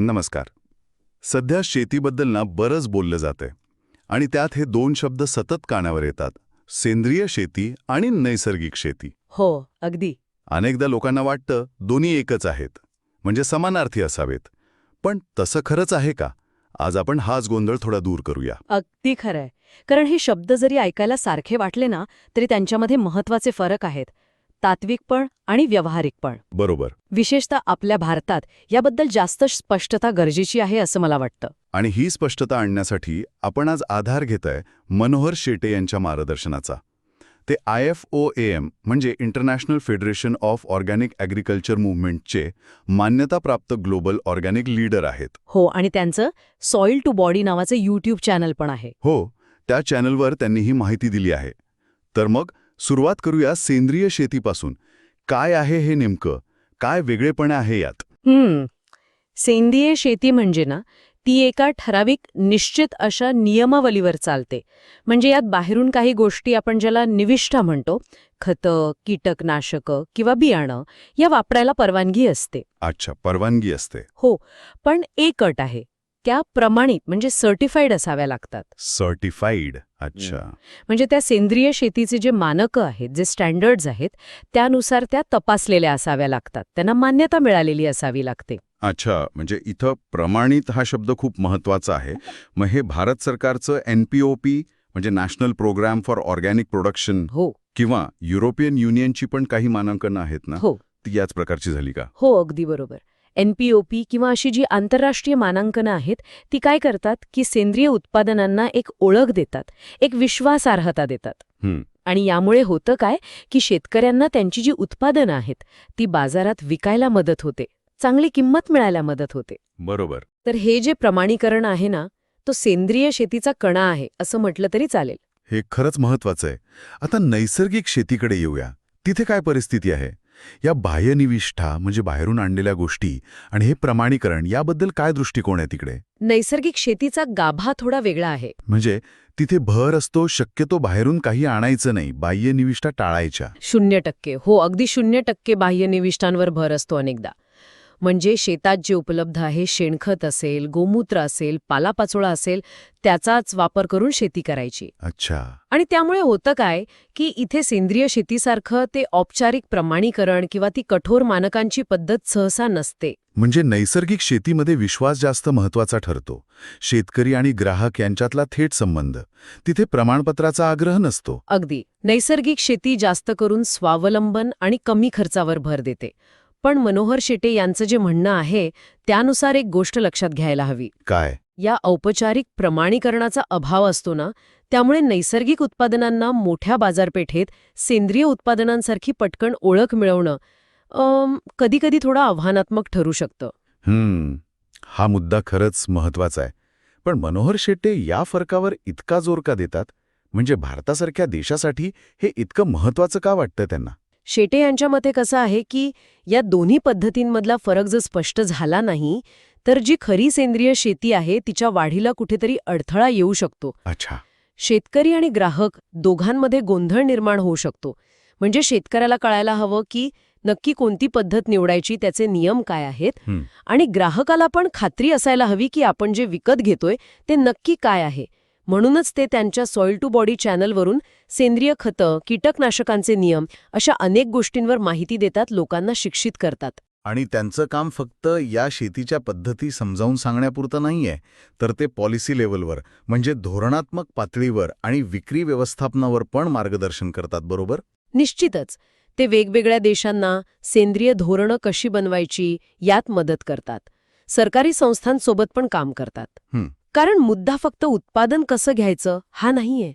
नमस्कार. सध्या शेतीबद्दल ना बरंच बोललं जातंय. आणि त्यात हे दोन शब्द सतत कानावर येतात. सेंद्रिय शेती आणि नैसर्गिक शेती. हो अगदी. अनेकदा लोकांना वाटतं दोन्ही एकच आहेत. म्हणजे समानार्थी असावेत. पण तसं खरंच आहे का? आज आपण हाच गोंधळ थोडा दूर करूया. अगदी खरंय. कारण हे शब्द जरी ऐकायला सारखे वाटले ना तरी त्यांच्यामध्ये महत्त्वाचे फरक आहेत. तात्विकपण आणि व्यावहारिकपण. बरोबर. विशेषतः आपल्या भारतात याबद्दल जास्त स्पष्टता गरजेची आहे असं मला वाटतं. आणि ही स्पष्टता आणण्यासाठी आपण आज आधार घेतोय मनोहर शेटे यांच्या मार्गदर्शनाचा. ते I F O A M म्हणजे international federation of organic agriculture मुव्हमेंटचे मान्यताप्राप्त ग्लोबल ऑर्गॅनिक लीडर आहेत. हो आणि त्यांचं सॉइल टू बॉडी नावाचं यूट्यूब चॅनल पण आहे. हो त्या चॅनलवर त्यांनी ही माहिती दिली आहे. तर मग सुरुवात करूया सेंद्रिय शेतीपासून. काय आहे हे नेमकं? काय वेगळेपण आहे यात? हम्म. सेंद्रिय शेती म्हणजे ना ती एका ठराविक निश्चित अशा नियमावलीवर चालते. म्हणजे यात बाहेरून काही गोष्टी आपण ज्याला निविष्ठा म्हणतो खतं कीटकनाशकं किंवा बियाणं या वापरायला परवानगी असते. अच्छा परवानगी असते. हो पण एक अट आहे. त्या प्रमाणित म्हणजे सर्टिफाईड असाव्या लागतात. सर्टिफाईड अच्छा. म्हणजे त्या सेंद्रिय शेतीचे जे मानकं आहेत जे स्टँडर्ड्स आहेत त्यानुसार त्या तपासलेल्या असाव्या लागतात. त्यांना मान्यता मिळालेली असावी लागते. अच्छा म्हणजे इथं प्रमाणित हा शब्द खूप महत्त्वाचा आहे. मग हे भारत सरकारचं एन पी ओ पी म्हणजे national programme for organic production हो. किंवा युरोपियन युनियनची पण काही मानांकनं आहेत ना? हो. ती याच प्रकारची झाली का? हो अगदी बरोबर. एनपीओपी किंवा अशी जी आंतरराष्ट्रीय मानांकनं आहेत ती काय करतात? की सेंद्रिय उत्पादनांना एक ओळख देतात एक विश्वासार्हता देतात. आणि यामुळे होतं काय? की शेतकऱ्यांना त्यांची जी उत्पादनं आहेत ती बाजारात विकायला मदत होते चांगली किंमत मिळायला मदत होते. बरोबर. तर हे जे प्रमाणीकरण आहे ना तो सेंद्रिय शेतीचा कणा आहे असं म्हटलं तरी चालेल. हे खरंच महत्वाचं आहे. आता नैसर्गिक शेतीकडे येऊया. तिथे काय परिस्थिती आहे? या बाह्यनिविष्ठा म्हणजे बाहेरून आणलेल्या गोष्टी आणि हे प्रमाणीकरण याबद्दल काय दृष्टिकोन आहे तिकडे? नैसर्गिक शेतीचा गाभा थोडा वेगळा आहे. म्हणजे तिथे भर असतो शक्यतो बाहेरून काही आणायचं नाही बाह्यनिविष्ठा टाळायच्या. शून्य टक्के. हो अगदी शून्य टक्के बाह्य निविष्ठांवर भर असतो अनेकदा. म्हणजे शेतात जे उपलब्ध आहे शेणखत असेल गोमूत्र असेल पालापाचोळा असेल त्याचाच वापर करून शेती करायची. अच्छा. आणि त्यामुळे होतं काय की इथे सेंद्रिय शेतीसारखं ते औपचारिक प्रमाणीकरण किंवा ती कठोर मानकांची पद्धत सहसा नसते. म्हणजे नैसर्गिक शेतीमध्ये विश्वास जास्त महत्त्वाचा ठरतो. शेतकरी आणि ग्राहक यांच्यातला थेट संबंध. तिथे प्रमाणपत्राचा आग्रह नसतो. अगदी. नैसर्गिक शेती जास्त करून स्वावलंबन आणि कमी खर्चावर भर देते. पण मनोहर शेटे यांचं जे म्हणणं आहे त्यानुसार एक गोष्ट लक्षात घ्यायला हवी. काय? या औपचारिक प्रमाणीकरणाचा अभाव असतो ना त्यामुळे नैसर्गिक उत्पादनांना मोठ्या बाजारपेठेत सेंद्रिय उत्पादनांसारखी पटकन ओळख मिळवणं कधीकधी थोडं आव्हानात्मक ठरू शकतं. हम्म हा मुद्दा खरंच महत्त्वाचा आहे. पण मनोहर शेट्टे या फरकावर इतका जोर का देतात? म्हणजे भारतासारख्या देशासाठी हे इतकं महत्वाचं का वाटतं त्यांना? शेटे यांच्या मते कसं आहे की या दोन्ही पद्धतींमधला फरक जर स्पष्ट झाला नाही तर जी खरी सेंद्रिय शेती आहे तिच्या वाढीला कुठेतरी अडथळा येऊ शकतो. अच्छा. शेतकरी आणि ग्राहक दोघांमध्ये गोंधळ निर्माण होऊ शकतो. म्हणजे शेतकऱ्याला कळायला हवं की नक्की कोणती पद्धत निवडायची त्याचे नियम काय आहेत. आणि ग्राहकाला पण खात्री असायला हवी की आपण जे विकत घेतोय ते नक्की काय आहे? म्हणूनच ते त्यांच्या सॉइल टू बॉडी चॅनलवरून सेंद्रिय खतं कीटकनाशकांचे नियम अशा अनेक गोष्टींवर माहिती देतात लोकांना शिक्षित करतात. आणि त्यांचं काम फक्त या शेतीच्या पद्धती समजावून सांगण्यापुरतं नाहीये तर ते पॉलिसी लेव्हलवर म्हणजे धोरणात्मक पातळीवर आणि विक्री व्यवस्थापनावर पण मार्गदर्शन करतात बरोबर? निश्चितच. ते वेगवेगळ्या देशांना सेंद्रिय धोरणं कशी बनवायची यात मदत करतात. सरकारी संस्थांसोबत पण काम करतात. कारण मुद्दा फक्त उत्पादन कसं घ्यायचं हा नाहीये.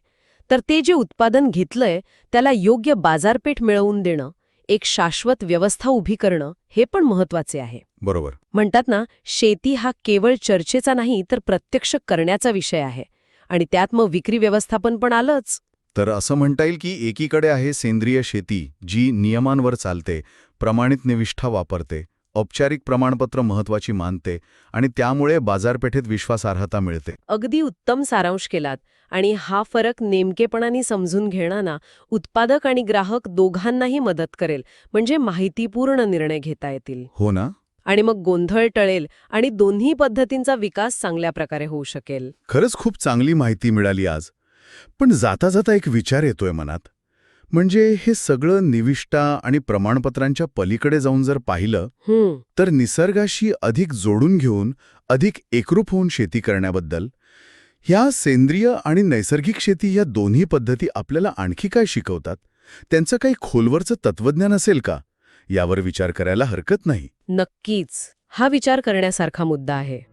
तर ते जे उत्पादन घेतलंय त्याला योग्य बाजारपेठ मिळवून देणं एक शाश्वत व्यवस्था उभी करणं हे पण महत्त्वाचे आहे. बरोबर. म्हणतात ना शेती हा केवळ चर्चेचा नाही तर प्रत्यक्ष करण्याचा विषय आहे. आणि त्यात मग विक्री व्यवस्थापन पण आलंच. तर असं म्हणता येईल की एकीकडे आहे सेंद्रिय शेती जी नियमांवर चालते प्रमाणित निविष्ठा वापरते. औपचारिक प्रमाणपत्र महत्वाची मानते आणि त्यामुळे बाजारपेठेत विश्वासार्हता मिळते. अगदी उत्तम सारांश केलात आणि हा फरक नेमकेपणाने समजून घेणं ना उत्पादक आणि ग्राहक दोघांनाही मदत करेल म्हणजे माहितीपूर्ण निर्णय घेता येतील. हो ना? आणि मग गोंधळ टळेल आणि दोन्ही पद्धतींचा विकास चांगल्या प्रकारे होऊ शकेल. खरंच खूप चांगली माहिती मिळाली आज. पण जाता जाता एक विचार येतोय मनात. म्हणजे हे सगळं निविष्ठा आणि प्रमाणपत्रांच्या पलीकडे जाऊन जर पाहिलं तर निसर्गाशी अधिक जोडून घेऊन अधिक एकरूप होऊन शेती करण्याबद्दल ह्या सेंद्रिय आणि नैसर्गिक शेती या दोन्ही पद्धती आपल्याला आणखी काय शिकवतात? त्यांचं काही खोलवरचं तत्वज्ञान असेल का? यावर विचार करायला हरकत नाही. नक्कीच. हा विचार करण्यासारखा मुद्दा आहे.